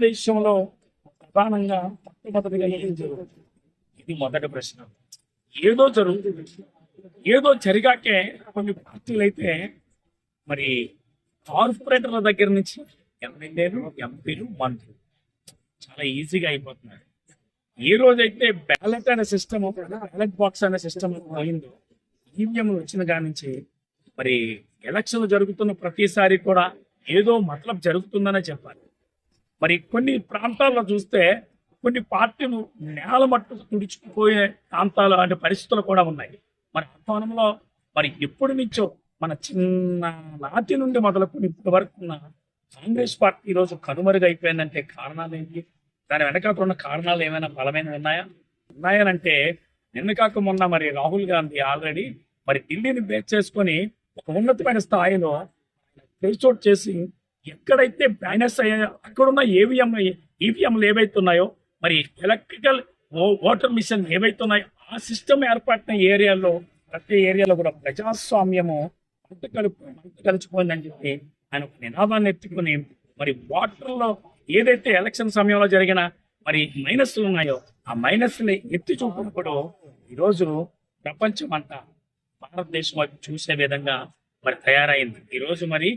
భారతదేశంలో ప్రధానంగా మొట్టమొదటిగా ఏం జరుగుతుంది? ఇది మొదటి ప్రశ్న. ఏదో జరుగుతుంది. ఏదో జరిగాకే కొన్ని పార్టీలు అయితే మరి కార్పొరేటర్ల దగ్గర నుంచి ఎమ్మెల్యేలు ఎంపీలు మంత్రులు. చాలా ఈజీగా అయిపోతున్నారు. ఈ రోజైతే బ్యాలెట్ అనే సిస్టమ్ బ్యాలెట్ బాక్స్ అనే సిస్టమ్ అయిందో ఈవీఎంలు వచ్చిన కాడి నుంచి మరి ఎలక్షన్లు జరుగుతున్న ప్రతిసారి కూడా ఏదో మతలబ్ జరుగుతుందనే చెప్పాలి. మరి కొన్ని ప్రాంతాల్లో చూస్తే కొన్ని పార్టీలు నేల మట్టు తుడిచిపోయే ప్రాంతాలు అంటే పరిస్థితులు కూడా ఉన్నాయి. మరి అధ్వానంలో మరి ఎప్పటి నుంచో మన చిన్న నాటి నుండి మొదలుకొని ఇప్పటి వరకు ఉన్న కాంగ్రెస్ పార్టీ ఈరోజు కనుమరుగైపోయిందంటే కారణాలు ఏంటి? దాని వెనకాల ఉన్న కారణాలు ఏమైనా బలమైనవి ఉన్నాయా? ఉన్నాయనంటే నిన్న కాక మొన్న మరి రాహుల్ గాంధీ ఆల్రెడీ మరి ఢిల్లీని బేస్ చేసుకొని ఒక ఉన్నతమైన స్థాయిలో చోటు చేసి ఎక్కడైతే బ్యానర్స్ అయ్యాయో అక్కడున్న ఏవిఎం ఈవీఎంలు ఏవైతే ఉన్నాయో మరి ఎలక్ట్రికల్ ఓటర్ మిషన్ ఏవైతే ఉన్నాయో ఆ సిస్టమ్ ఏర్పడిన ఏరియాలో ప్రతి ఏరియాలో కూడా ప్రజాస్వామ్యము అంత కలుపు అంత కలిసిపోయిందని చెప్పి ఆయన ఒక నినాదాన్ని ఎత్తుకుని మరి వాటర్లో ఏదైతే ఎలక్షన్ సమయంలో జరిగిన మరి మైనస్లు ఉన్నాయో ఆ మైనస్ని ఎత్తి చూపినప్పుడు ఈరోజు ప్రపంచం అంతా భారతదేశం వైపు చూసే విధంగా మరి తయారైంది. ఈరోజు మరి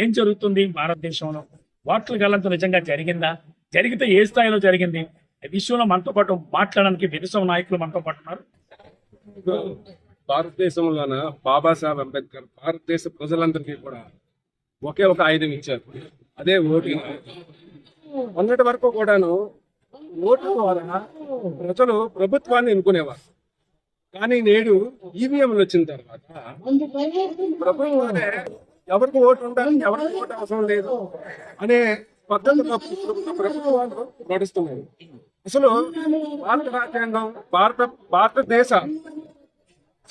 ఏం జరుగుతుంది భారతదేశంలో? వాటర్ గల్లంత నిజంగా జరిగిందా? జరిగితే ఏ స్థాయిలో జరిగింది? ఈ విషయంలో మనతో పాటు మాట్లాడడానికి విదేశం నాయకులు మనతో పాటు ఉన్నారు. భారతదేశంలోన? బాబాసాహెబ్ అంబేద్కర్ భారతదేశ ప్రజలందరికీ కూడా ఒకే ఒక ఆయుధం ఇచ్చారు. అదే ఓటింగ్ మొన్నటి వరకు కూడాను ఓటు ద్వారా ప్రజలు ప్రభుత్వాన్ని ఎన్నుకునేవారు. కానీ నేడు ఈవీఎంలు వచ్చిన తర్వాత ప్రభుత్వాన్ని ఎవరికి ఓటు ఉండాలి ఎవరికి ఓటు అవసరం లేదు అనే పద్ధతిలో ప్రభుత్వాలు నడుస్తున్నాయి. అసలు భారత రాజ్యాంగం భారత భారతదేశ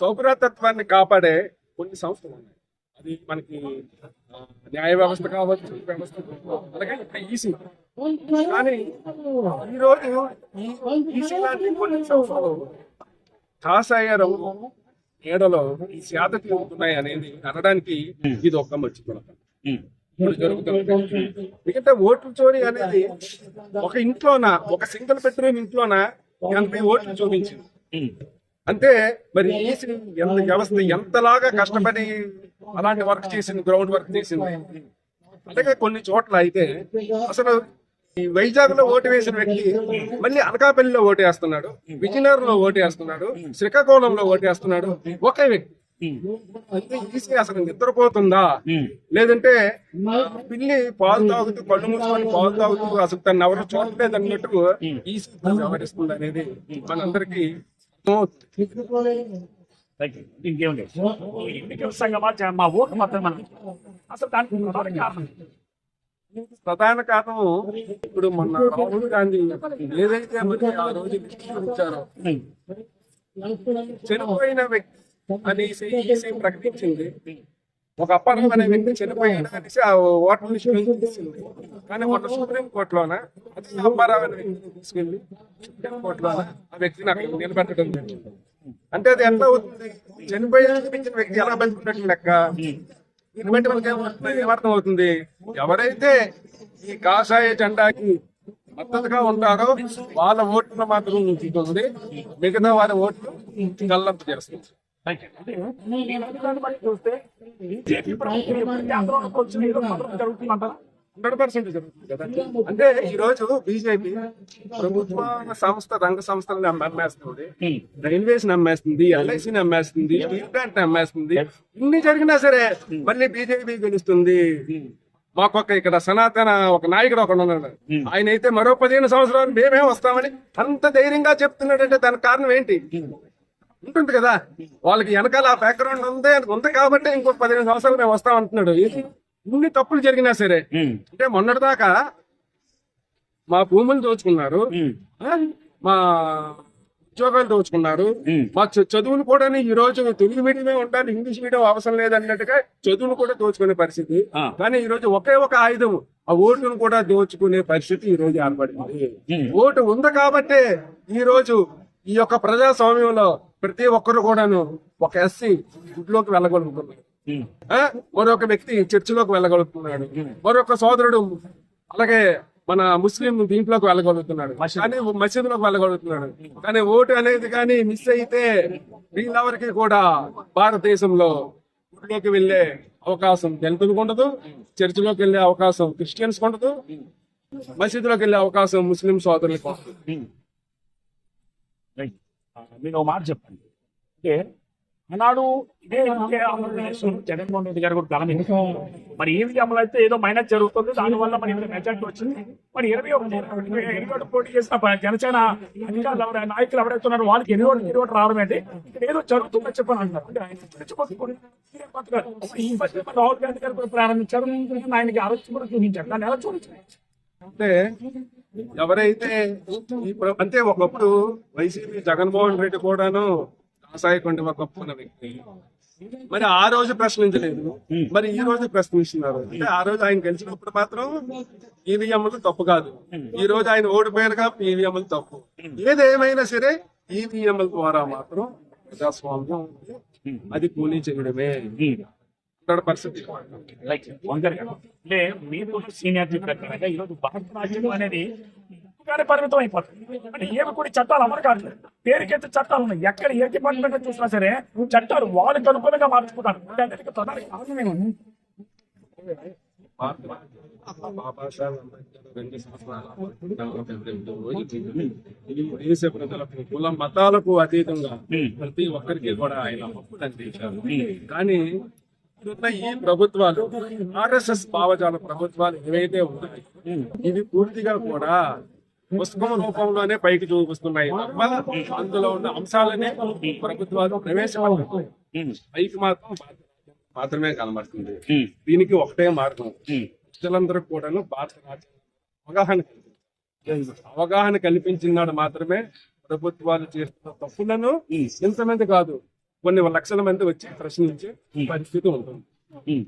సౌకర్యతత్వాన్ని కాపాడే కొన్ని సంస్థలు ఉన్నాయి. అది మనకి న్యాయ వ్యవస్థ కావచ్చు వ్యవస్థ అలాగే ఈసీ. కానీ ఈరోజు ఈ ఈసీ లాంటి కొన్ని సంస్థలు కాషాయ రంగు నీడలో ఈ శాత తిరుగుతున్నాయి అనేది అనడానికి ఇది ఒక్క మంచి కొలత ఇప్పుడు జరుగుతుంది మిగతా ఓట్లు చోరీ అనేది ఒక ఇంట్లోన ఒక సింగిల్ బెడ్రూమ్ ఇంట్లోన? ఎనభై ఓట్లు చూపించింది. అంటే మరి ఎంత వ్యవస్థ ఎంతలాగా కష్టపడి అలాంటి వర్క్ చేసింది గ్రౌండ్ వర్క్ చేసింది? అలాగే కొన్ని చోట్ల అయితే అసలు ఈ వైజాగ్లో ఓటు వేసిన వ్యక్తి మళ్ళీ అనకాపల్లిలో ఓటు వేస్తున్నాడు విజయనగరంలో ఓటు వేస్తున్నాడు శ్రీకాకుళంలో ఓటు వేస్తున్నాడు ఒకే వ్యక్తి. అంటే ఈసీ అసలు నిద్రపోతుందా? లేదంటే పిల్లి పాలు తాగుతూ కళ్ళు మూసుకొని పాలు తాగుతూ అసలు తను ఎవరు చూడలేదు అన్నట్టు ఈసీ వ్యవహరిస్తుంది అనేది మనందరికీ. ఇంకేం లేదు మా ఓటు మాత్రం అసలు దానికి కారణం ప్రధాన కారణం ఇప్పుడు మొన్న రాహుల్ గాంధీ ఏదైతే మరి ఆ రోజు ఇచ్చారో చనిపోయిన వ్యక్తి అనేసి ఈసీ ప్రకటించింది. ఒక అప్పారం అనే వ్యక్తి చనిపోయిన అనేసి ఆ ఓటర్ లిస్ట్ నుంచి తీసింది. కానీ మొన్న సుప్రీం కోర్టులోన? అది అప్పారావు అనే వ్యక్తిని తీసుకెళ్ళి సుప్రీం కోర్టులోన? ఆ వ్యక్తిని అక్కడ నిలబెట్టడం జరిగింది. అంటే అది ఎట్లా అవుతుంది? చనిపోయిన వ్యక్తి ఎలా బతుకున్నట్టు లెక్క? దీన్ని బట్టి మనకి అవుతుంది. ఎవరైతే ఈ కాషాయ జెండాకి మద్దతుగా ఉంటారో వాళ్ళ ఓట్లు మాత్రం ఉంటుంది మిగతా వారి ఓట్లు గల్లంత చేస్తుంది. చూస్తే బీజేపీ ప్రభుత్వం జరుగుతుందంటారా? హండ్రెడ్ పర్సెంట్ జరుగుతుంది కదా. అంటే ఈ రోజు బీజేపీ ప్రభుత్వ సంస్థ రంగ సంస్థలను అమ్మేస్తుంది. రైల్వేస్ అమ్మేస్తుంది ఎల్ఐసిని అమ్మేస్తుంది స్టీల్ ప్లాంట్ అమ్మేస్తుంది. ఇన్ని జరిగినా సరే మళ్ళీ బీజేపీ గెలుస్తుంది. మాకొక ఇక్కడ సనాతన ఒక నాయకుడు ఒక ఉన్నాడు. ఆయన అయితే మరో పదిహేను సంవత్సరాలు మేమే వస్తామని అంత ధైర్యంగా చెప్తున్నాడంటే దానికి కారణం ఏంటి? ఉంటుంది కదా. వాళ్ళకి వెనకాల బ్యాక్గ్రౌండ్ ఉంది ఉంది కాబట్టి ఇంకో పదిహేను సంవత్సరాలు మేము వస్తాం అంటున్నాడు. ఇన్ని తప్పులు జరిగినా సరే అంటే మొన్నటిదాకా మా భూములు దోచుకున్నారు? మా ఉద్యోగాలు దోచుకున్నారు మా చదువులు కూడా ఈ రోజు తెలుగు మీడియమే ఉండాలి ఇంగ్లీష్ మీడియం అవసరం లేదన్నట్టుగా చదువులు కూడా దోచుకునే పరిస్థితి. కానీ ఈ రోజు ఒకే ఒక ఆయుధం ఆ ఓటును కూడా దోచుకునే పరిస్థితి ఈ రోజు ఏర్పడింది ఓటు ఉంది కాబట్టే ఈ రోజు ఈ యొక్క ప్రజాస్వామ్యంలో ప్రతి ఒక్కరు కూడాను ఒక ఎస్సీ గుడ్లోకి వెళ్ళగలుగుతున్నారు? మరొక వ్యక్తి చర్చిలోకి వెళ్ళగలుగుతున్నాడు. మరొక సోదరుడు అలాగే మన ముస్లిం దీంట్లోకి వెళ్ళగలుగుతున్నాడు. కానీ మసీదులోకి వెళ్ళగలుగుతున్నాడు. కానీ ఓటు అనేది కానీ మిస్ అయితే వీళ్ళెవరికి కూడా భారతదేశంలో గుడిలోకి వెళ్ళే అవకాశం దళితులకు ఉండదు చర్చిలోకి వెళ్ళే అవకాశం క్రిస్టియన్స్ ఉండదు మసీదులోకి వెళ్ళే అవకాశం ముస్లిం సోదరులకు మీరు మాట చెప్పండి. అంటే ఆనాడు ఇదే జగన్మోహన్ రెడ్డి గారు కూడా ప్రారంభించారు మరి ఈ విధంగా అయితే ఏదో మైనస్ జరుగుతుంది. దానివల్ల మరి మెజార్టీ వచ్చింది. మరి ఇరవై ఒకటి ఇరవై ఒకటి పోటీ చేసిన జనసేన అధికారులు ఎవరైనా నాయకులు ఎవరైతే ఉన్నారు వాళ్ళకి ఇరవై ఒకటి ఇరవై ఒకటి రావడం ఏంటి ఏదో జరుగుతుందని చెప్పని అంటారు అంటే ఆయన రాహుల్ గాంధీ గారు ప్రారంభించారు. ఆయనకి ఆలోచన కూడా చూపించారు. దాన్ని ఎలా చూపించారు? అంటే ఎవరైతే అంటే ఒకప్పుడు వైసీపీ జగన్మోహన్ రెడ్డి కూడాను కాసాయి కొండ గొప్పన్న వ్యక్తి. మరి ఆ రోజు ప్రశ్నించలేదు. మరి ఈ రోజు ప్రశ్నిస్తున్నారు. అంటే ఆ రోజు ఆయన గెలిచినప్పుడు మాత్రం ఈవీఎంలు తప్పు కాదు. ఈ రోజు ఆయన ఓడిపోయారుగా ఈవీఎంలు తప్పు. ఏదేమైనా సరే ఈవీఎంల ద్వారా మాత్రం ప్రజాస్వామ్యం అది కూలీ చేయడమే. లైక్ గారు అంటే మీరు సీనియారిటీ ప్రకారంగా ఈరోజు భారత రాజ్యం అనేది కానీ పరిమితం అయిపోతుంది అంటే ఏమి కూడా చట్టాలు అమలు కావట్లేదు పేరుకైతే చట్టాలు ఉన్నాయి. ఎక్కడ ఏ డిపార్ట్మెంట్ చూసినా సరే చట్టాలు వాళ్ళకి అనుకూలంగా మార్చుకుంటారు. ప్రధాన దేశ ప్రజలకు కుల మతాలకు అతీతంగా ప్రతి ఒక్కరికి కూడా ఆయన అందించారు కానీ ఇప్పుడున్న ఈ ప్రభుత్వాలు ఆర్ఎస్ఎస్ భావజాల ప్రభుత్వాలు ఏవైతే ఉన్నాయి ఇవి పూర్తిగా కూడా పుస్తకం రూపంలోనే పైకి చూపిస్తున్నాయి. అందులో ఉన్న అంశాలనే ప్రభుత్వాలు ప్రవేశపెడుతున్నాయి పైకి మాత్రం మాత్రమే కనబడుతుంది. దీనికి ఒకటే మార్గం. ప్రజలందరూ కూడాను భారత రాజ్యాంగం అవగాహన. అవగాహన కల్పించినాడు మాత్రమే ప్రభుత్వాలు చేస్తున్న తప్పులను ఇంతమంది కాదు కొన్ని లక్షల మంది వచ్చి ప్రశ్నించే పరిస్థితి ఉంటుంది.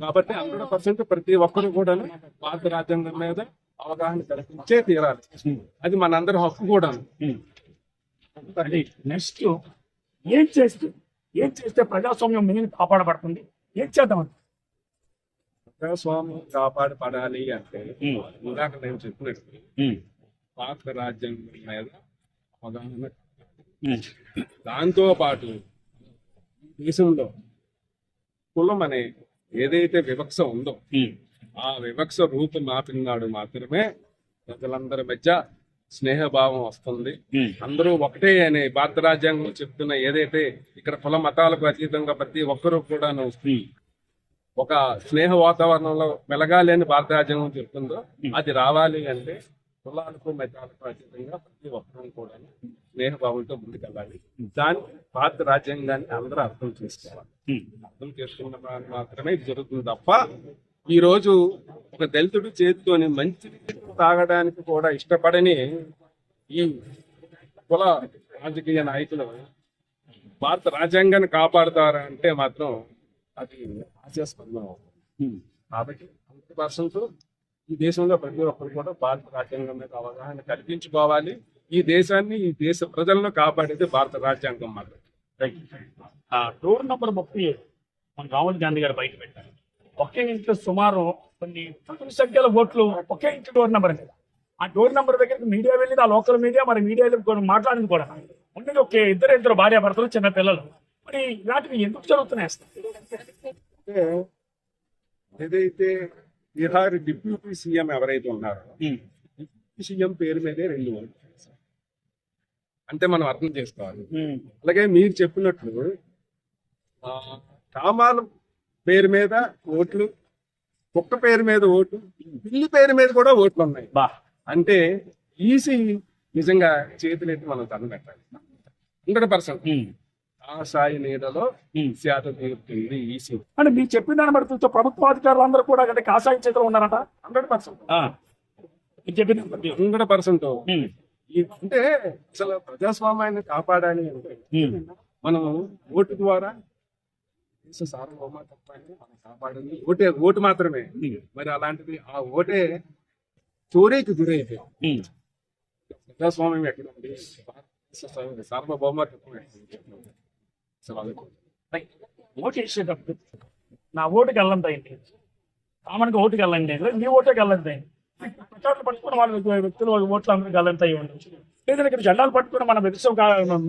కాబట్టి హండ్రెడ్ పర్సెంట్ ప్రతి ఒక్కరు కూడా భారత రాజ్యాంగం మీద అవగాహన కల్పించే తీరాలి. అది మనందరి హక్కు కూడా నెక్స్ట్ ఏం చేస్తే ఏం చేస్తే ప్రజాస్వామ్యం మీద కాపాడబడుతుంది? ఏం చేద్దాం ప్రజాస్వామ్యం కాపాడపడాలి అంటే ఇందాక నేను చెప్పినట్టు భారత రాజ్యాంగం మీద అవగాహన దాంతో పాటు దేశంలో కులం అనే ఏదైతే వివక్ష ఉందో ఆ వివక్ష రూపు మాపినాడు మాత్రమే ప్రజలందరి మధ్య స్నేహభావం వస్తుంది. అందరూ ఒకటే అనే భారత రాజ్యాంగం చెప్తున్న ఏదైతే ఇక్కడ కుల మతాలకు అతీతంగా ప్రతి ఒక్కరూ కూడాను ఒక స్నేహ వాతావరణంలో మెలగాలి అని భారత రాజ్యాంగం చెప్తుందో అది రావాలి అంటే కులాలకు మతాలకు అతీతంగా ప్రతి ఒక్కరూ కూడా స్నేహభావంతో ముందుకెళ్ళాలి. దాని భారత రాజ్యాంగాన్ని అందరూ అర్థం చేసుకోవాలి. అర్థం చేసుకున్న మాత్రమే ఇది జరుగుతుంది తప్ప ఈ రోజు ఒక దళితుడు చేతితోని మంచి తాగడానికి కూడా ఇష్టపడని ఈ కుల రాజకీయ నాయకులు భారత రాజ్యాంగాన్ని కాపాడుతారా అంటే మాత్రం అది అవుతుంది. కాబట్టి హండ్రెడ్ పర్సెంట్ ఈ దేశంలో ప్రతి ఒక్కరు కూడా భారత రాజ్యాంగం మీద అవగాహన కల్పించుకోవాలి. ఈ దేశాన్ని ఈ దేశ ప్రజలను కాపాడేది భారత రాజ్యాంగం మాత్రం ఆ డోర్ నంబర్ ముప్పై ఏడు. మన రాహుల్ గాంధీ గారు బయట పెట్టారు. ఒకే ఇంట్లో సుమారు కొన్ని తక్కువ సంఖ్యలో ఓట్లు ఒకే ఇంటి డోర్ నెంబర్ మీద. ఆ డోర్ నెంబర్ దగ్గరికి మీడియా వెళ్ళింది ఆ లోకల్ మీడియా మరి మీడియా మాట్లాడింది కూడా. ఉన్నది ఒకే ఇద్దరు ఇద్దరు భార్య భర్తలు చిన్న పిల్లలు. మరి ఇలాంటివి ఎందుకు జరుగుతున్నాయి ఏదైతే బీహార్ డిప్యూటీ సీఎం ఎవరైతే ఉన్నారో డిప్యూటీ సీఎం పేరు మీదే రెండు ఓట్లు. అంటే మనం అర్థం చేసుకోవాలి. అలాగే మీరు చెప్పినట్లు కామాల పేరు మీద ఓట్లు కుక్క పేరు మీద ఓట్లు పిల్లి పేరు మీద కూడా ఓట్లు ఉన్నాయి బా. అంటే ఈసీ నిజంగా చేతులెత్తి మనం దండం పెట్టాలి. Hundred percent. ఆ నీడలో శాత తీరుతుంది ఈసీ. అంటే మీరు చెప్పిన దాన్ని బట్టి చూస్తే ప్రభుత్వ అధికారులు అందరూ కూడా అంటే కాషాయం చేతిలో ఉన్నారట? Hundred percent. చెప్పిన. Hundred percent. అంటే అసలు ప్రజాస్వామ్యాన్ని కాపాడాలి అంటే. మనం ఓటు ద్వారా దేశ సార్వభౌమత్వాన్ని మనం కాపాడింది ఓటే ఓటు మాత్రమే. మరి అలాంటిది ఆ ఓటే చోరీకి గురైతే ఉమ్. ప్రజాస్వామ్యం ఎక్కడ ఉంది? భారతదేశ సార్వ- సార్వభౌమత్వం ఎక్కడ ఉంది? అసలు అది రైట్. ఓటు వేసేటప్పుడు నా ఓటుకి వెళ్ళండి అయింది కామన్గా ఓటుకి వెళ్ళండి. మీ ఓటుకి వెళ్ళండి ప్రచారాలు పట్టుకుని వాళ్ళ వ్యక్తి- వ్యక్తులు వాళ్ళ ఓట్లు అందరూ గల్లంత ఉండొచ్చు లేదంటే ఇక్కడ జెండాలు పట్టుకుని మన విదేశం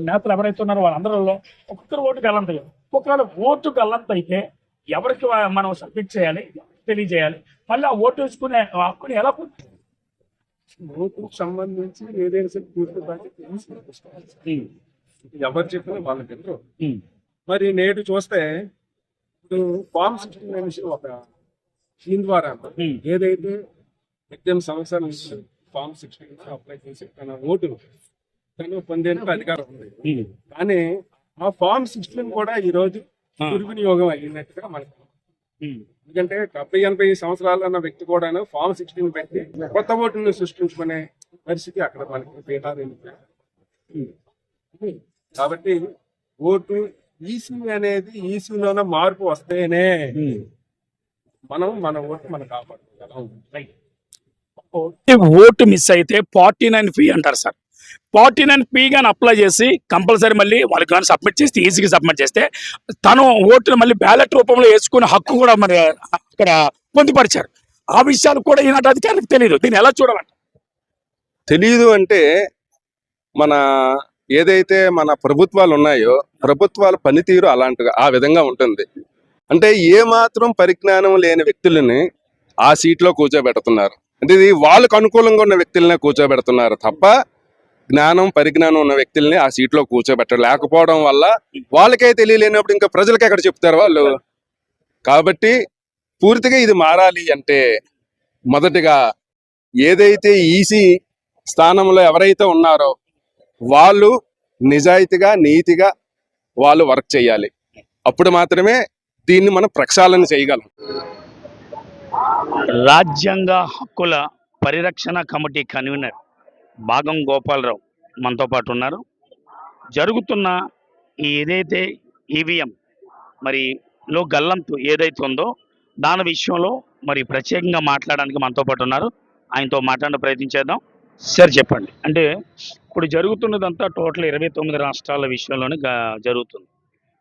నేతలు ఎవరైతే ఉన్నారో వాళ్ళందరిలో ఒక్కొక్కరు ఓటు గల్లంత అయ్యారు ఒకవేళ ఓటు గల్లంత అయితే ఎవరికి మనం సబ్మిట్ చేయాలి తెలియజేయాలి మళ్ళీ ఆ ఓటు వేసుకునే హక్కుని ఎలా? ఓటుకు సంబంధించి ఏదైనా సరే పూర్తి బాధ్యత తీసుకోవాలి. ఎవరు చెప్పినా వాళ్ళకి వినరు. ఉమ్. మరి నేడు చూస్తే ఇప్పుడు ఫామ్ సిక్స్టీన్ అనేసి ఒక దీని ద్వారా. ఏదైతే పద్దెనిమిది సంవత్సరాల నుంచి ఫామ్ సిక్స్టీన్ అప్లై చేసి తన ఓటును తను పొందేందుకు అధికారం ఉంది. కానీ ఆ ఫామ్ సిక్స్టీన్ కూడా ఈ రోజు. దుర్వినియోగం అయినట్టుగా మనకు. ఎందుకంటే డెబ్బై ఎనభై సంవత్సరాలు అన్న వ్యక్తి కూడా ఫామ్ సిక్స్టీన్ పెట్టి కొత్త ఓటును సృష్టించుకునే పరిస్థితి అక్కడ మనకి పీఠాలు కాబట్టి ఓటు ఈసీ అనేది ఈసీలోనే మార్పు వస్తేనే. మనం మన ఓటు మనం కాపాడుకోగలం ఈ ఓటు మిస్ అయితే ఫార్టీ నైన్ ఫీ అంటారు సార్. ఫార్టీ నైన్ ఫీ కానీ అప్లై చేసి కంపల్సరీ మళ్ళీ వాళ్ళకి కానీ సబ్మిట్ చేస్తే ఈజీగా సబ్మిట్ చేస్తే తను ఓటును మళ్ళీ బ్యాలెట్ రూపంలో వేసుకునే హక్కు కూడా మరి అక్కడ పొందుపరిచారు. ఆ విషయాలు కూడా ఈనాటి అధికారులకు తెలియదు దీన్ని ఎలా చూడాలంట? తెలియదు అంటే మన ఏదైతే మన ప్రభుత్వాలు ఉన్నాయో ప్రభుత్వాల పనితీరు అలాంటిగా ఆ విధంగా ఉంటుంది. అంటే ఏ మాత్రం పరిజ్ఞానం లేని వ్యక్తులని ఆ సీట్లో కూర్చోబెడుతున్నారు. అంటే ఇది వాళ్ళకు అనుకూలంగా ఉన్న వ్యక్తులనే కూర్చోబెడుతున్నారు తప్ప జ్ఞానం పరిజ్ఞానం ఉన్న వ్యక్తుల్ని ఆ సీట్లో కూర్చోబెట్ట లేకపోవడం వల్ల వాళ్ళకే తెలియలేనప్పుడు ఇంకా ప్రజలకి ఎక్కడ చెప్తారు వాళ్ళు? కాబట్టి పూర్తిగా ఇది మారాలి అంటే మొదటిగా ఏదైతే ఈసీ స్థానంలో ఎవరైతే ఉన్నారో వాళ్ళు నిజాయితీగా నీతిగా వాళ్ళు వర్క్ చేయాలి. అప్పుడు మాత్రమే దీన్ని మనం ప్రక్షాళన చేయగలం. రాజ్యాంగ హక్కుల పరిరక్షణ కమిటీ కన్వీనర్ భాగం గోపాలరావు మనతో పాటు ఉన్నారు. జరుగుతున్న ఈ ఏదైతే ఈవీఎం మరి లో గల్లంతు ఏదైతే ఉందో దాని విషయంలో మరి ప్రత్యేకంగా మాట్లాడడానికి మనతో పాటు ఉన్నారు. ఆయనతో మాట్లాడే ప్రయత్నించేద్దాం సార్ చెప్పండి. అంటే ఇప్పుడు జరుగుతున్నదంతా టోటల్ ఇరవై తొమ్మిది రాష్ట్రాల విషయంలోనే గా- జరుగుతుంది.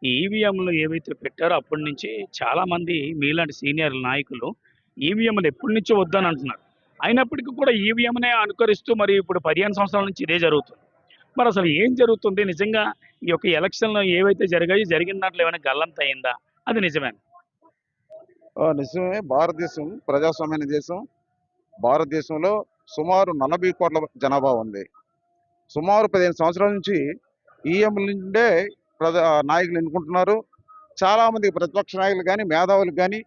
ఈ ఈవీఎంలు ఏవైతే పెట్టారో అప్పటి నుంచి చాలామంది మీలాంటి సీనియర్ నాయకులు ఈవీఎంలు ఎప్పటి నుంచో వద్దని అంటున్నారు. అయినప్పటికీ కూడా ఈవీఎంనే అనుకరిస్తూ మరి ఇప్పుడు పదిహేను సంవత్సరాల నుంచి ఇదే జరుగుతుంది. మరి అసలు ఏం జరుగుతుంది? నిజంగా ఈ యొక్క ఎలక్షన్లో ఏవైతే జరిగాయో జరిగిన దాంట్లో ఏమైనా గల్లంత అయిందా? అది నిజమే. నిజమే. భారతదేశం ప్రజాస్వామ్య దేశం భారతదేశంలో సుమారు నలభై కోట్ల జనాభా ఉంది. సుమారు పదిహేను సంవత్సరాల నుంచి ఈఎంల నుండే ప్రజా నాయకులు ఎన్నుకుంటున్నారు. చాలా మంది ప్రతిపక్ష నాయకులు కానీ మేధావులు కానీ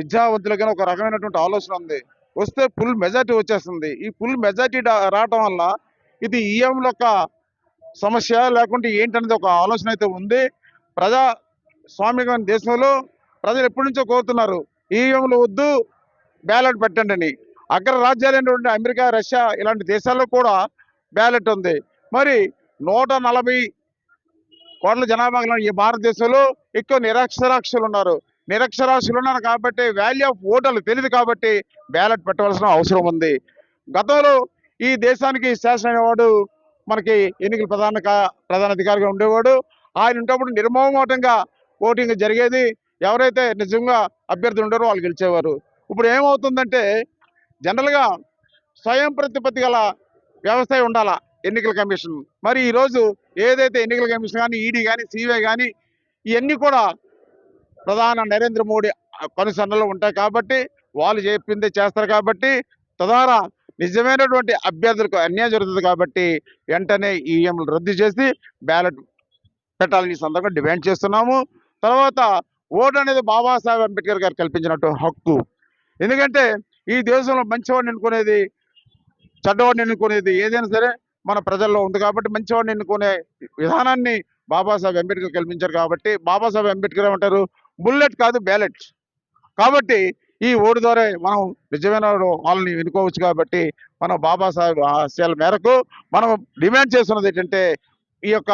విద్యావంతులకైనా ఒక రకమైనటువంటి ఆలోచన ఉంది. వస్తే ఫుల్ మెజార్టీ వచ్చేస్తుంది. ఈ ఫుల్ మెజార్టీ రావటం వల్ల ఇది ఈఎంల యొక్క సమస్య లేకుంటే ఏంటనేది ఒక ఆలోచన అయితే ఉంది. ప్రజా స్వామ్యమైన దేశంలో ప్రజలు ఎప్పటి నుంచో కోరుతున్నారు ఈఎంలు వద్దు బ్యాలెట్ పెట్టండి అని. అగ్ర రాజ్యాలైనటువంటి అమెరికా రష్యా ఇలాంటి దేశాల్లో కూడా బ్యాలెట్ ఉంది. మరి నూట నలభై కోట్ల జనాభా ఈ భారతదేశంలో ఎక్కువ నిరక్షరాస్యులు ఉన్నారు. నిరక్షరాస్యులు ఉన్నారు కాబట్టి వాల్యూ ఆఫ్ ఓటర్లు తెలియదు కాబట్టి బ్యాలెట్ పెట్టవలసిన అవసరం ఉంది. గతంలో ఈ దేశానికి శాసన అనేవాడు మనకి ఎన్నికల ప్రధాన కా- ప్రధాన అధికారిగా ఉండేవాడు. ఆయన ఉంటప్పుడు నిర్మోహమాటంగా ఓటింగ్ జరిగేది. ఎవరైతే నిజంగా అభ్యర్థులు ఉండారో వాళ్ళు గెలిచేవారు. ఇప్పుడు ఏమవుతుందంటే జనరల్గా స్వయం ప్రతిపత్తి గల వ్యవస్థ ఉండాలా ఎన్నికల కమిషన్. మరి ఈరోజు ఏదైతే ఎన్నికల కమిషన్ కానీ ఈడీ కానీ సిబిఐ కానీ ఇవన్నీ కూడా ప్రధాన నరేంద్ర మోడీ కనుసన్నలు ఉంటాయి కాబట్టి వాళ్ళు చెప్పింది చేస్తారు కాబట్టి తదారా నిజమైనటువంటి అభ్యర్థులకు అన్యాయం జరుగుతుంది కాబట్టి వెంటనే ఈఎంలు రద్దు చేసి బ్యాలెట్ పెట్టాలని సందర్భంగా డిమాండ్ చేస్తున్నాము. తర్వాత ఓటు అనేది బాబాసాహెబ్ అంబేద్కర్ గారు కల్పించినట్టు హక్కు. ఎందుకంటే ఈ దేశంలో మంచివాడిని ఎన్నుకునేది చెడ్డవాడిని ఎన్నుకునేది ఏదైనా సరే మన ప్రజల్లో ఉంది కాబట్టి మంచివాడిని ఎన్నుకునే విధానాన్ని బాబాసాహెబ్ అంబేద్కర్ కల్పించారు కాబట్టి బాబాసాహెబ్ అంబేద్కర్ ఏమంటారు? బుల్లెట్ కాదు బ్యాలెట్. కాబట్టి ఈ ఓటు ద్వారా మనం నిజమైన వాళ్ళని ఎన్నుకోవచ్చు కాబట్టి మనం బాబాసాహెబ్ ఆశయాల మేరకు మనం డిమాండ్ చేస్తున్నది ఏంటంటే ఈ యొక్క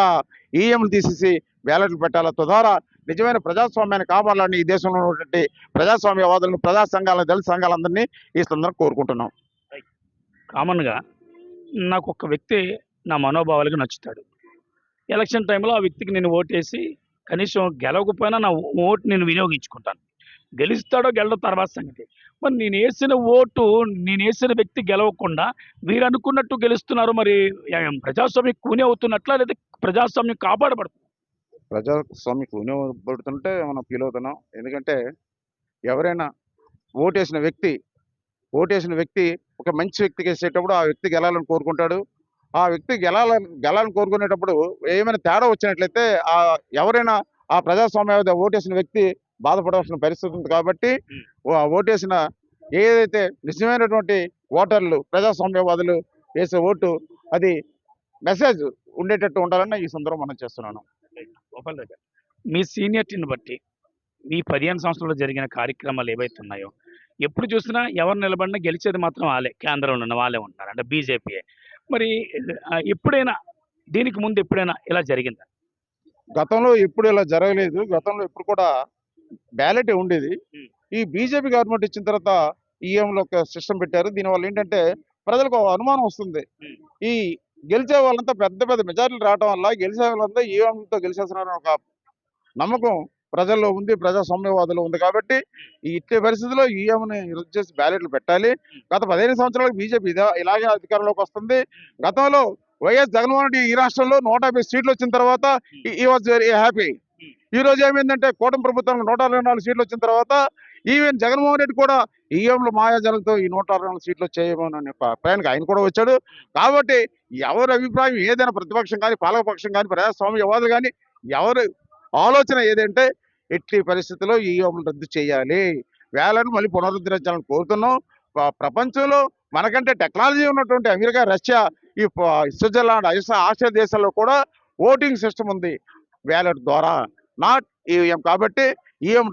ఈఎంలు తీసేసి బ్యాలెట్లు పెట్టాలి? తద్వారా నిజమైన ప్రజాస్వామ్యాన్ని కాపాడాలని ఈ దేశంలో ఉన్నటువంటి ప్రజాస్వామ్యవాదులను ప్రజా సంఘాలను దళిత సంఘాలందరినీ ఈ సందర్భంగా కోరుకుంటున్నాం. కామన్గా నాకు ఒక వ్యక్తి నా మనోభావాలకు నచ్చుతాడు. ఎలక్షన్ టైంలో ఆ వ్యక్తికి నేను ఓటేసి కనీసం గెలవకపోయినా నా ఓటు నేను వినియోగించుకుంటాను. గెలుస్తాడో గెలడం తర్వాత సంగతి. మరి నేను వేసిన ఓటు నేను వేసిన వ్యక్తి గెలవకుండా మీరు అనుకున్నట్టు గెలుస్తున్నారు మరి ప్రజాస్వామ్యం కూని అవుతున్నట్లా లేదా ప్రజాస్వామ్యం కాపాడబడుతుంది ప్రజాస్వామ్య వినియోగపడుతుంటే మనం ఫీల్ అవుతున్నాం. ఎందుకంటే ఎవరైనా ఓటేసిన వ్యక్తి ఓటేసిన వ్యక్తి ఒక మంచి వ్యక్తికి వేసేటప్పుడు ఆ వ్యక్తి గెలాలని కోరుకుంటాడు. ఆ వ్యక్తి గెలాలని గెలాలని కోరుకునేటప్పుడు ఏమైనా తేడా వచ్చినట్లయితే ఆ ఎవరైనా ఆ ప్రజాస్వామ్య ఓటేసిన వ్యక్తి బాధపడాల్సిన పరిస్థితి ఉంది కాబట్టి ఓటేసిన ఏదైతే నిజమైనటువంటి ఓటర్లు ప్రజాస్వామ్యవాదులు వేసే ఓటు అది మెసేజ్ ఉండేటట్టు ఉండాలని ఈ సందర్భం మనం చేస్తున్నాను. మీ సీనియర్టీని బట్టి మీ పదిహేను సంవత్సరాల్లో జరిగిన కార్యక్రమాలు ఏవైతే ఉన్నాయో ఎప్పుడు చూసినా ఎవరు నిలబడినా గెలిచేది మాత్రం వాళ్ళే కేంద్రంలో ఉన్న వాళ్ళే ఉంటారు. అంటే బీజేపీ మరి ఎప్పుడైనా దీనికి ముందు ఎప్పుడైనా ఇలా జరిగిందా? గతంలో ఎప్పుడు ఇలా జరగలేదు. గతంలో ఎప్పుడు కూడా బ్యాలెట్ ఉండేది. ఈ బీజేపీ గవర్నమెంట్ ఇచ్చిన తర్వాత ఈఎం లో ఒక సిస్టమ్ పెట్టారు. దీనివల్ల ఏంటంటే ప్రజలకు ఒక అనుమానం వస్తుంది. ఈ గెలిచే వాళ్ళంతా పెద్ద పెద్ద మెజారిటీలు రావడం వల్ల గెలిచే వాళ్ళంతా EVM తో గెలిచేస్తున్నారని ఒక నమ్మకం ప్రజల్లో ఉంది ప్రజాస్వామ్యవాదులు ఉంది కాబట్టి ఈ ఇట్టే పరిస్థితిలో ఈఎంని రద్దు చేసి బ్యాలెట్లు పెట్టాలి. గత పదిహేను సంవత్సరాలకు బీజేపీ ఇలాగే అధికారంలోకి వస్తుంది. గతంలో వైఎస్ జగన్మోహన్ రెడ్డి ఈ రాష్ట్రంలో నూట యాభై సీట్లు వచ్చిన తర్వాత ఈ వాజ్ వెరీ హ్యాపీ. ఈ రోజు ఏమైందంటే కూటమి ప్రభుత్వం నూట అరవై నాలుగు సీట్లు వచ్చిన తర్వాత ఈవెన్ జగన్మోహన్ రెడ్డి కూడా ఈఎంలో మాయాజలంతో ఈ నూట అరవై నాలుగు సీట్లు చేయమని ప్రయాణికి ఆయన కూడా వచ్చాడు. కాబట్టి ఎవరి అభిప్రాయం ఏదైనా ప్రతిపక్షం కానీ పాలకపక్షం కానీ ప్రజాస్వామ్యవాదులు కానీ ఎవరు ఆలోచన ఏదంటే ఎట్టి పరిస్థితుల్లో ఈఎంలు రద్దు చేయాలి. వేలను మళ్ళీ పునరుద్ధరించాలని కోరుతున్నాం. ప్రపంచంలో మనకంటే టెక్నాలజీ ఉన్నటువంటి అమెరికా రష్యా ఈ స్విట్జర్లాండ్ ఆసియా దేశాల్లో కూడా ఓటింగ్ సిస్టమ్ ఉంది బ్యాలెట్ ద్వారా. నాట్ ఈవీఎం కాబట్టి ఈఎం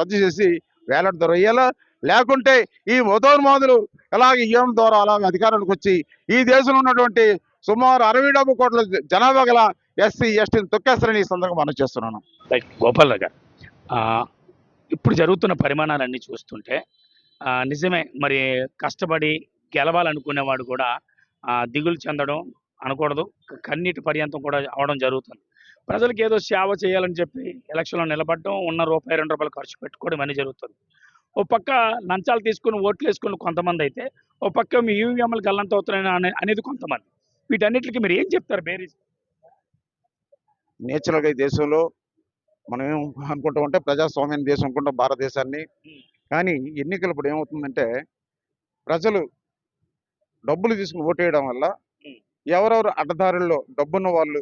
రద్దు చేసి బ్యాలెట్ ద్వారా వేయాలా లేకుంటే ఈ మతోన్మాదులు ఎలాగ ఈఎం ద్వారా అలాగే అధికారానికి వచ్చి ఈ దేశంలో ఉన్నటువంటి సుమారు అరవై డెబ్బై కోట్ల జనాభా గల ఎస్సీ ఎస్టీని తొక్కేస్తారని ఈ సందర్భంగా మనం చేస్తున్నాను. గోపాల్ గారు ఇప్పుడు జరుగుతున్న పరిమాణాలన్నీ చూస్తుంటే నిజమే మరి కష్టపడి గెలవాలనుకునేవాడు కూడా దిగులు చెందడం అనకూడదు. కన్నీటి పర్యంతం కూడా అవడం జరుగుతుంది. ప్రజలకు ఏదో సేవ చేయాలని చెప్పి ఎలక్షన్లో నిలబడడం ఉన్న రూపాయి రెండు రూపాయలు ఖర్చు పెట్టుకోవడం అని జరుగుతుంది. ఓ పక్క లంచాలు తీసుకుని ఓట్లు వేసుకుని కొంతమంది అయితే ఓ పక్క మీ ఈవీఎంలు గల్లంత అవుతున్నాయని అనేది కొంతమంది. వీటన్నిటికీ మీరు ఏం చెప్తారు బేరీస్ నేచురల్గా ఈ దేశంలో మనం ఏం అనుకుంటాం అంటే ప్రజాస్వామ్యం దేశం అనుకుంటాం భారతదేశాన్ని. కానీ ఎన్నికలప్పుడు ఏమవుతుందంటే ప్రజలు డబ్బులు తీసుకుని ఓటేయడం వల్ల. ఎవరెవరు అడ్డదారుల్లో డబ్బున్న వాళ్ళు.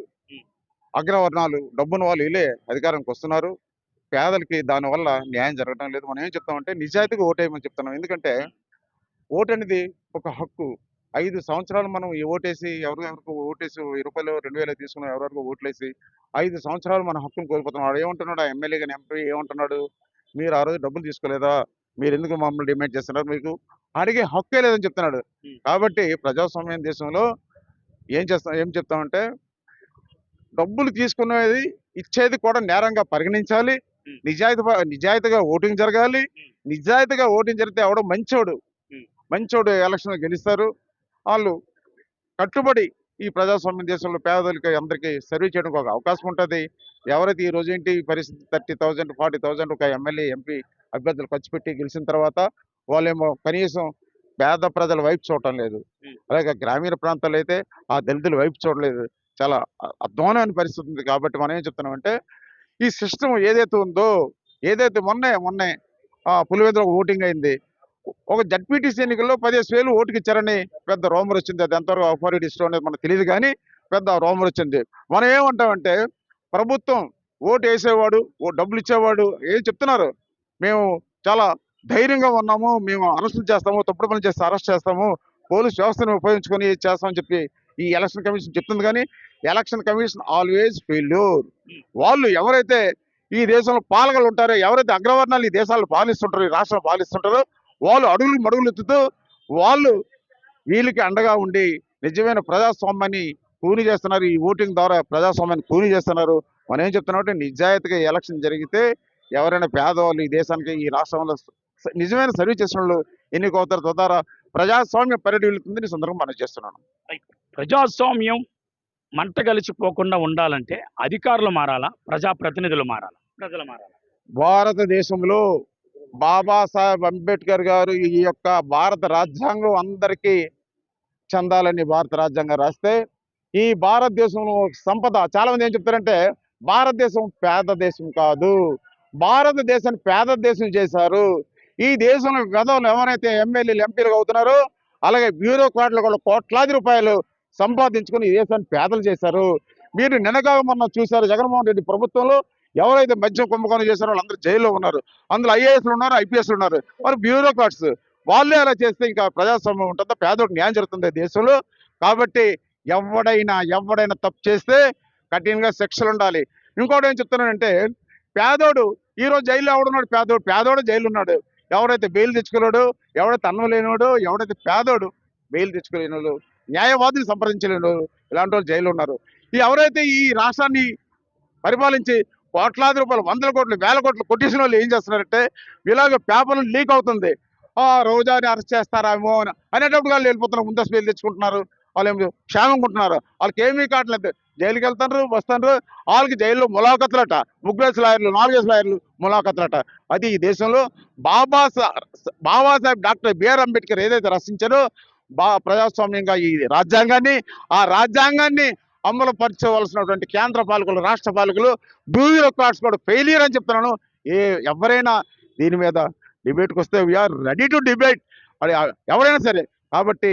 అగ్రవర్ణాలు డబ్బున్న వాళ్ళు వీళ్ళే అధికారానికి వస్తున్నారు. పేదలకి దానివల్ల న్యాయం జరగడం లేదు. మనం ఏం చెప్తామంటే నిజాయితీగా ఓటేయమని చెప్తున్నాం. ఎందుకంటే ఓటు అనేది ఒక హక్కు. ఐదు సంవత్సరాలు మనం ఓటేసి ఎవరెవరికి ఓటేసి రూపాయలు రెండు వేలు తీసుకుని ఎవరెవరికి ఓట్లేసి ఐదు సంవత్సరాలు మన హక్కును కోల్పోతున్నాం. వాడు ఏమంటున్నాడు? ఆ ఎమ్మెల్యే కానీ ఎంపీ ఏమంటున్నాడు? మీరు ఆ రోజు డబ్బులు తీసుకోలేదా? మీరు ఎందుకు మమ్మల్ని డిమాండ్ చేస్తున్నారు? మీకు అడిగే హక్కే లేదని చెప్తున్నాడు. కాబట్టి ప్రజాస్వామ్యం దేశంలో ఏం చేస్తాం ఏం చెప్తామంటే డబ్బులు తీసుకునేది ఇచ్చేది కూడా నేరంగా పరిగణించాలి. నిజాయితీ నిజాయితీగా ఓటింగ్ జరగాలి. నిజాయితీగా ఓటింగ్ జరిగితే ఎవడో మంచోడు. మంచోడు ఎలక్షన్ గెలుస్తారు. వాళ్ళు కట్టుబడి ఈ ప్రజాస్వామ్య దేశంలో పేదలకి అందరికీ సర్వీస్ చేయడానికి ఒక అవకాశం ఉంటుంది. ఎవరైతే ఈ రోజు ఏంటి పరిస్థితి థర్టీ థౌజండ్ ఫార్టీ థౌజండ్ ఒక ఎమ్మెల్యే ఎంపీ అభ్యర్థులు ఖర్చు పెట్టి గెలిచిన తర్వాత వాళ్ళేమో కనీసం పేద ప్రజల వైపు చూడటం లేదు. అలాగే గ్రామీణ ప్రాంతాల్లో అయితే ఆ దళితుల వైపు చూడలేదు చాలా అధ్వానమైన పరిస్థితి ఉంది కాబట్టి మనం ఏం చెప్తున్నామంటే ఈ సిస్టమ్ ఏదైతే ఉందో ఏదైతే మొన్నే మొన్నే ఆ పులివెందులో ఓటింగ్ అయింది ఒక జడ్పీటీసీ ఎన్నికల్లో పదిహేను వేలు ఓటుకి ఇచ్చారని పెద్ద రోమర్ వచ్చింది. అది ఎంతవరకు అఫారిటీ ఇష్టం అనేది మనకు తెలియదు కానీ పెద్ద రోమర్ వచ్చింది. మనం ఏమంటామంటే ప్రభుత్వం ఓటు వేసేవాడు ఓ డబ్బులు ఇచ్చేవాడు ఏం చెప్తున్నారు? మేము చాలా ధైర్యంగా ఉన్నాము మేము అరెస్టులు చేస్తాము తప్పుడు పని చేస్తే అరెస్ట్ చేస్తాము పోలీస్ వ్యవస్థను ఉపయోగించుకొని చేస్తామని చెప్పి ఈ ఎలక్షన్ కమిషన్ చెప్తుంది కానీ ఎలక్షన్ కమిషన్ ఆల్వేస్ ఫెయిల్యూర్. వాళ్ళు ఎవరైతే ఈ దేశంలో పాలకులు ఉంటారో ఎవరైతే అగ్రవర్ణాలు ఈ దేశాలు పాలిస్తుంటారో ఈ రాష్ట్రాలు పాలిస్తుంటారో వాళ్ళు అడుగులు మడుగులు ఎత్తుతూ వాళ్ళు వీళ్ళకి అండగా ఉండి నిజమైన ప్రజాస్వామ్యాన్ని కూని చేస్తున్నారు. ఈ ఓటింగ్ ద్వారా ప్రజాస్వామ్యాన్ని కూని చేస్తున్నారు. మనం ఏం చెప్తున్నామంటే నిజాయితీగా ఎలక్షన్ జరిగితే ఎవరైనా పేదవాళ్ళు ఈ దేశానికి ఈ రాష్ట్రంలో నిజమైన సర్వీస్ చేసిన వాళ్ళు ఎన్నికవుతారు. తద్వారా ప్రజాస్వామ్య పరిడవిలుతుందని ఈ సందర్భంగా మనం చేస్తున్నాను ప్రజాస్వామ్యం మంట కలిసిపోకుండా ఉండాలంటే అధికారులు మారాలా? ప్రజాప్రతినిధులు మారాలా? ప్రజలు మారాలా? భారతదేశంలో బాబాసాహెబ్ అంబేద్కర్ గారు ఈ యొక్క భారత రాజ్యాంగం అందరికీ చెందాలని భారత రాజ్యాంగం రాస్తే ఈ భారతదేశంలో సంపద చాలా మంది ఏం చెప్తారంటే భారతదేశం పేద దేశం కాదు. భారతదేశాన్ని పేద దేశం చేశారు. ఈ దేశంలో గతంలో ఎవరైతే ఎమ్మెల్యేలు ఎంపీలు అవుతున్నారో అలాగే బ్యూరోక్రాట్లు కూడా కోట్లాది రూపాయలు సంపాదించుకుని ఈ దేశాన్ని పేదలు చేశారు. మీరు నినగా మొన్న చూశారు జగన్మోహన్ రెడ్డి ప్రభుత్వంలో ఎవరైతే మద్యం కుంభకోణం చేశారో వాళ్ళందరూ జైల్లో ఉన్నారు. అందులో ఐఏఎస్లు ఉన్నారు ఐపీఎస్లు ఉన్నారు. మరి బ్యూరోక్రాట్స్ వాళ్ళే అలా చేస్తే ఇంకా ప్రజాస్వామ్యం ఉంటుందా? పేదోడికి న్యాయం జరుగుతుంది దేశంలో? కాబట్టి ఎవడైనా ఎవడైనా తప్పు చేస్తే కఠినంగా శిక్షలు ఉండాలి. ఇంకోటి ఏం చెప్తున్నానంటే పేదోడు ఈ రోజు జైల్లో ఎవడున్నాడు? పేదోడు పేదోడు జైలు ఉన్నాడు. ఎవరైతే బెయిల్ తెచ్చుకోలేడు ఎవడైతే అన్నం లేనివాడు ఎవడైతే పేదోడు బెయిల్ తెచ్చుకోలేనోడు న్యాయవాదిని సంప్రదించలేని ఇలాంటి వాళ్ళు జైలు ఉన్నారు. ఈ ఎవరైతే ఈ రాష్ట్రాన్ని పరిపాలించి కోట్లాది రూపాయలు వందల కోట్లు వేల కోట్లు కొట్టేసిన వాళ్ళు ఏం చేస్తున్నారంటే ఇలాగ పేపర్లు లీక్ అవుతుంది. ఆ రోజాని అరెస్ట్ చేస్తారేమో అని అనేటప్పుడు వాళ్ళు వెళ్ళిపోతున్నారు ముందస్తు బెయిల్ తెచ్చుకుంటున్నారు. వాళ్ళు ఏమి క్షేమం ఉంటున్నారు వాళ్ళకి ఏమీ కావట్లేదు. జైలుకి వెళ్తారు వస్తారు వాళ్ళకి జైల్లో ములాఖతులట ముగ్గురేసి లాయర్లు నాలుగేసి లాయర్లు ములాఖతులట అది ఈ దేశంలో బాబా బాబాసాహెబ్ డాక్టర్ బిఆర్ అంబేద్కర్ ఏదైతే రచించారో బా ప్రజాస్వామ్యంగా ఈ రాజ్యాంగాన్ని ఆ రాజ్యాంగాన్ని అమలు పరచవలసినటువంటి కేంద్ర పాలకులు రాష్ట్ర పాలకులు బ్యూరోక్రాట్స్ కూడా ఫెయిలియర్ అని చెప్తున్నాను. ఏ ఎవరైనా దీని మీద డిబేట్కి వస్తే వీఆర్ రెడీ టు డిబేట్ ఎవరైనా సరే కాబట్టి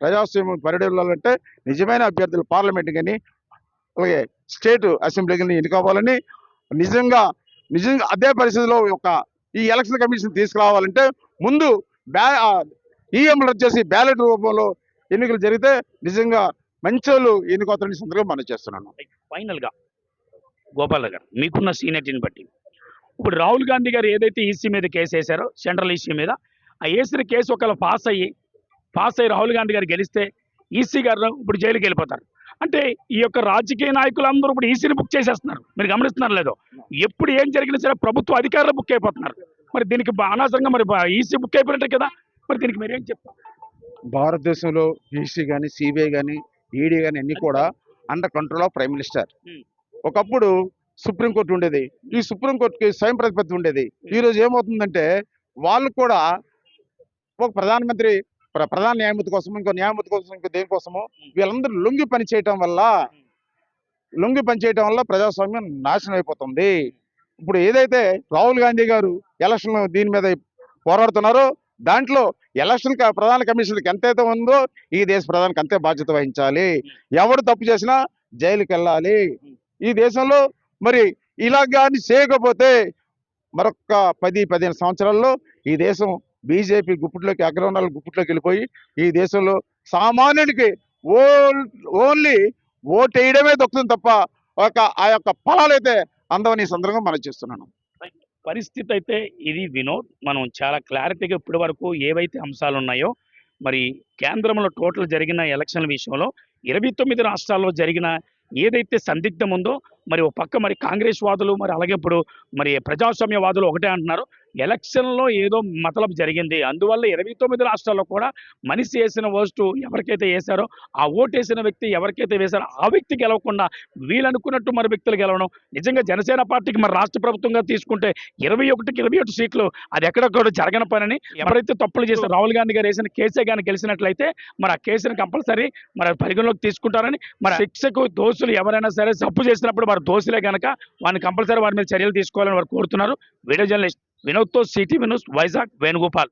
ప్రజాస్వామ్యం పరిడేళ్ళాలంటే నిజమైన అభ్యర్థులు పార్లమెంట్ కానీ అలాగే స్టేట్ అసెంబ్లీ కానీ ఎన్నుకోవాలని నిజంగా నిజంగా అదే పరిస్థితిలో ఒక ఈ ఎలక్షన్ కమిషన్ తీసుకురావాలంటే ముందు బ్యా ఈఎంలు వచ్చేసి బ్యాలెట్ రూపంలో ఎన్నికలు జరిగితే నిజంగా మంచి వాళ్ళు ఎన్నుకోతారని సందర్భంగా మనం చేస్తున్నాను. ఫైనల్గా గోపాల్ గారు మీకున్న సీనియర్టీని బట్టి. ఇప్పుడు రాహుల్ గాంధీ గారు ఏదైతే ఈసీ మీద కేసు వేశారో సెంట్రల్ ఈసీ మీద ఆ వేసిన కేసు ఒకవేళ పాస్ అయ్యి పాస్ అయ్యి రాహుల్ గాంధీ గారు గెలిస్తే ఈసీ గారు ఇప్పుడు జైలుకి వెళ్ళిపోతారు. అంటే ఈ యొక్క రాజకీయ నాయకులందరూ ఇప్పుడు ఈసీని బుక్ చేసేస్తున్నారు. మీరు గమనిస్తున్నారు లేదో? ఎప్పుడు ఏం జరిగినా సరే ప్రభుత్వ అధికారులు బుక్ అయిపోతున్నారు. మరి దీనికి అనవసరంగా మరి ఈసీ బుక్ అయిపోయినట్టే కదా? మరి దీనికి మీరు ఏం చెప్తారు? భారతదేశంలో ఈసీ కానీ సిబిఐ కానీ ఈడీ కానీ అన్ని కూడా under control of prime minister. ఒకప్పుడు సుప్రీంకోర్టు ఉండేది. ఈ సుప్రీంకోర్టుకి స్వయం ప్రతిపత్తి ఉండేది. ఈ రోజు ఏమవుతుందంటే వాళ్ళు కూడా ఒక ప్రధానమంత్రి ప్ర- ప్రధాన న్యాయమూర్తి కోసం ఇంకో న్యాయమూర్తి కోసం ఇంకో దేనికోసము వీళ్ళందరూ లొంగి పని చేయటం వల్ల లొంగి పని చేయటం వల్ల ప్రజాస్వామ్యం నాశనం అయిపోతుంది. ఇప్పుడు ఏదైతే రాహుల్ గాంధీ గారు ఎలక్షన్ దీని మీద పోరాడుతున్నారో దాంట్లో ఎలక్షన్ క- ప్రధాన కమిషన్కి ఎంతైతే ఉందో ఈ దేశ ప్రధానికి అంతే బాధ్యత వహించాలి. ఎవడు తప్పు చేసినా జైలుకి వెళ్ళాలి ఈ దేశంలో మరి ఇలా కానీ చేయకపోతే మరొక పది పదిహేను సంవత్సరాల్లో ఈ దేశం బీజేపీ గుప్పట్లోకి అగ్రవర్ణాల గుప్పట్లోకి వెళ్ళిపోయి ఈ దేశంలో సామాన్యుడికి ఓ ఓన్లీ ఓటు వేయడమే దొక్కుతుంది తప్ప ఒక ఆ యొక్క ఫలాలు అయితే అందవని ఈ సందర్భంగా మనం చేస్తున్నాను. పరిస్థితి అయితే ఇది వినోద్. మనం చాలా క్లారిటీగా ఇప్పటి వరకు ఏవైతే అంశాలు ఉన్నాయో మరి కేంద్రంలో టోటల్ జరిగిన ఎలక్షన్ల విషయంలో ఇరవై తొమ్మిది రాష్ట్రాల్లో జరిగిన ఏదైతే సందిగ్ధం ఉందో మరి ఒక పక్క మరి కాంగ్రెస్ వాదులు మరి అలాగే ఇప్పుడు మరి ప్రజాస్వామ్యవాదులు ఒకటే అంటున్నారు. ఎలక్షన్లో ఏదో మతలబు జరిగింది. అందువల్ల ఇరవై తొమ్మిది రాష్ట్రాల్లో కూడా మనిషి వేసిన ఓటు ఎవరికైతే వేశారో ఆ ఓటు వేసిన వ్యక్తి ఎవరికైతే వేశారో ఆ వ్యక్తి గెలవకుండా వీళ్ళనుకున్నట్టు మరి వ్యక్తులు గెలవడం. నిజంగా జనసేన పార్టీకి మరి రాష్ట్ర ప్రభుత్వంగా తీసుకుంటే ఇరవై ఒకటికి ఇరవై ఒకటి సీట్లు అది ఎక్కడ కూడా జరగని పనని ఎవరైతే తప్పులు చేస్తే రాహుల్ గాంధీ గారు వేసిన కేసే కానీ గెలిచినట్లయితే మరి ఆ కేసుని కంపల్సరీ మరి పరిగణలోకి తీసుకుంటారని మరి శిక్షకు దోషులు ఎవరైనా సరే తప్పు చేసినప్పుడు వారు దోషులే కనుక వారిని కంపల్సరీ వారి మీద చర్యలు తీసుకోవాలని వారు కోరుతున్నారు. వీడియో జర్నలిస్ట్ వినోద్తో సిటీ వినోద్ వైజాగ్ వేణుగోపాల్